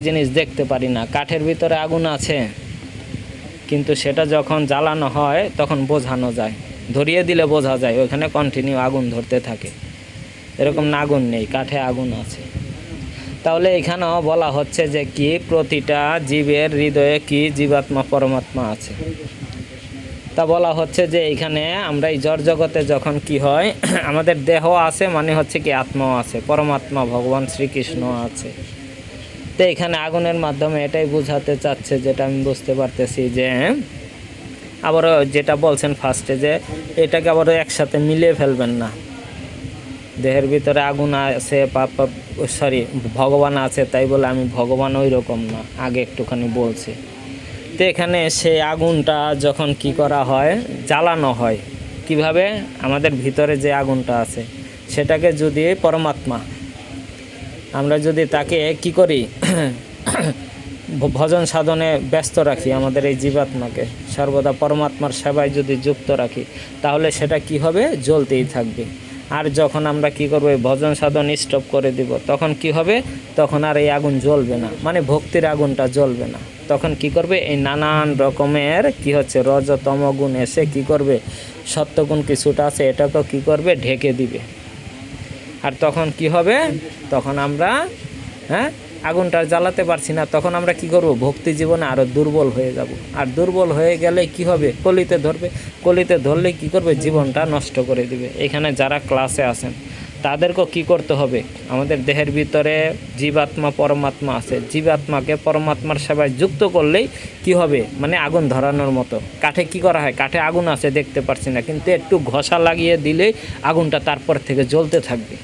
জিনিস দেখতে পারি না। কাঠের ভিতরে আগুন আছে, কিন্তু সেটা যখন জ্বালানো হয়, তখন বোঝানো যায়। ধরিয়ে দিলে বোঝা যায়, ওইখানে কন্টিনিউ আগুন ধরতে থাকে। এরকম না আগুন নেই, কাঠে আগুন আছে। তাহলে এখানেও বলা হচ্ছে যে কি, প্রতিটা জীবের হৃদয়ে কি জীবাত্মা, পরমাত্মা আছে? তা বলা হচ্ছে যে এখানে আমরা এই জড় জগতে যখন কি হয়, আমাদের দেহ আছে মানে হচ্ছে কি আত্মাও আছে, পরমাত্মা, ভগবান শ্রীকৃষ্ণ আছে। তো এখানে আগুনের মাধ্যমে এটাই বোঝাতে চাচ্ছে যেটা আমি বুঝতে পারতেছি যে, আবারও যেটা বলছেন ফার্স্টে যে এটাকে আবারও একসাথে মিলিয়ে ফেলবেন না। দেহের ভিতরে আগুন আছে, পাপ সরি ভগবান আছে, তাই বলে আমি ভগবান ওই রকম না, আগে একটুখানি বলছি। তো এখানে সেই আগুনটা যখন কি করা হয়, জ্বালানো হয়, কীভাবে? আমাদের ভিতরে যে আগুনটা আছে, সেটাকে যদি পরমাত্মা, আমরা যদি তাকে কি করি? ভজন সাধনে ব্যস্ত রাখি আমাদের এই জীবাত্মাকে, সর্বদা পরমাত্মার সেবায় যদি যুক্ত রাখি, তাহলে সেটা কি হবে? জ্বলতেই থাকবে। আর যখন আমরা কি করব? ভজন সাধন স্টপ করে দিব, তখন কি হবে? তখন আর এই আগুন জ্বলবে না মানে ভক্তির আগুনটা জ্বলবে না। তখন কি করবে? এই নানান রকমের কি হচ্ছে, রজতম গুণ এসে কি করবে? সত্যগুণ কিছুটা আছে, এটাকেও কি করবে? ঢেকে দিবে। আর তখন কি হবে? তখন আমরা হ্যাঁ আগুনটা জ্বালাতে পারছি না। তখন আমরা কি করব? ভক্তি জীবনে আরও দুর্বল হয়ে যাব। আর দুর্বল হয়ে গেলে কি হবে? কলিতে ধরবে। কলিতে ধরলে কি করবে? জীবনটা নষ্ট করে দিবে। এখানে যারা ক্লাসে আছেন তাদেরকেও কি করতে হবে? আমাদের দেহের ভিতরে জীবাত্মা, পরমাত্মা আছে। জীবাত্মাকে পরমাত্মার সেবায় যুক্ত করলেই কি হবে? মানে আগুন ধরানোর মতো। কাঠে কি করা হয়? কাঠে আগুন আছে, দেখতে পাচ্ছি না। কিন্তু একটু ঘষা লাগিয়ে দিলেই আগুনটা তারপর থেকে জ্বলতে থাকবে।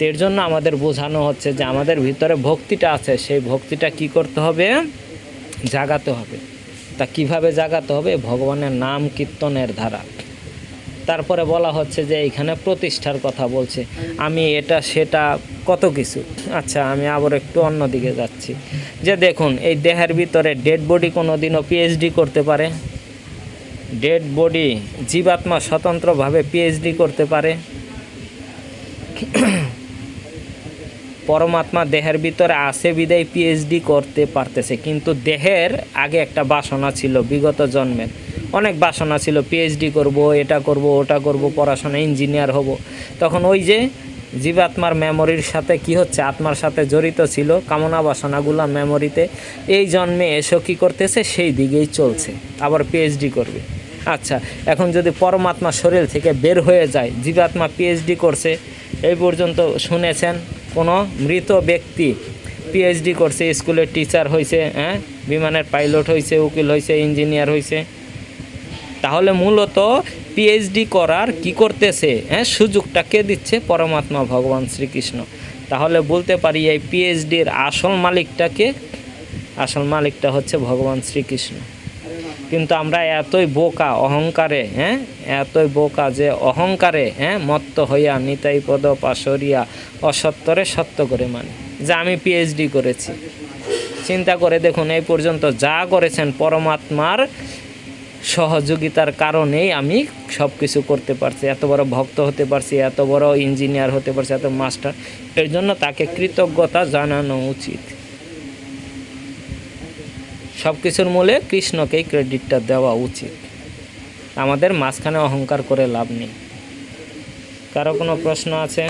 এর জন্য আমাদের বোঝানো হচ্ছে যে আমাদের ভিতরে ভক্তিটা আছে। সেই ভক্তিটা কি করতে হবে? জাগাতে হবে। তা কীভাবে জাগাতে হবে? ভগবানের নাম কীর্তনের ধারা। তারপরে বলা হচ্ছে যে এখানে প্রতিষ্ঠার কথা বলছে। আমি এটা, সেটা কত কিছু? আচ্ছা আমি আবার একটু অন্যদিকে যাচ্ছি। যে দেখুন, এই দেহের ভিতরে ডেড বডি কোনো দিনও পিএইচডি করতে পারে। ডেড বডি জীবাত্মা স্বতন্ত্রভাবে পিএইচডি করতে পারে। পরমাত্মা দেহের ভিতরে আছে বিদায় পিএইচডি করতে পারতেছে। কিন্তু দেহের আগে একটা বাসনা ছিল বিগত জন্মের। অনেক বাসনা ছিল পিএইচডি করব, এটা করব, ওটা করব, পড়াশোনা ইঞ্জিনিয়ার হব। তখন ওই যে জীবাত্মার মেমোরির সাথে কি হচ্ছে, আত্মার সাথে জড়িত ছিল, কামনা বাসনাগুলো মেমোরিতে এই জন্মে এসো কী করতেছে, সেই দিকেই চলছে, আবার পিএইচডি করবে। আচ্ছা এখন যদি পরমাত্মা শরীর থেকে বের হয়ে যায়, জীবাত্মা পিএইচডি করছে, এই পর্যন্ত শুনেছেন কোনো মৃত ব্যক্তি পিএইচডি করছে, স্কুলের টিচার হয়েছে হ্যাঁ? বিমানের পাইলট হয়েছে উকিল হয়েছে ইঞ্জিনিয়ার হয়েছে তাহলে মূলত পিএইচডি করার কি করতেছে? হ্যাঁ সুযোগটা কে দিচ্ছে? পরমাত্মা ভগবান শ্রীকৃষ্ণ। তাহলে বলতে পারি এই পিএইচডির আসল মালিকটাকে, আসল মালিকটা হচ্ছে ভগবান শ্রীকৃষ্ণ। কিন্তু আমরা এতই বোকা অহংকারে হ্যাঁ এতই বোকা যে অহংকারে হ্যাঁ মত্ত হইয়া নিতাই পদ পাশরিয়া অসত্তরে সত্য করে মানে যে আমি পিএইচডি করেছি। চিন্তা করে দেখুন, এই পর্যন্ত যা করেছেন পরমাত্মার সহযোগিতার কারণেই আমি সব কিছু করতে পারছি। এত বড় ভক্ত হতে পারছি, এত বড় ইঞ্জিনিয়ার হতে পারছি, এত মাস্টার। এর জন্য তাকে কৃতজ্ঞতা জানানো উচিত। সব কিছুর মূলে কৃষ্ণকেই ক্রেডিটটা দেওয়া উচিত। আমাদের মাঝখানে অহংকার করে লাভ নেই। কারও কোনো প্রশ্ন আছে?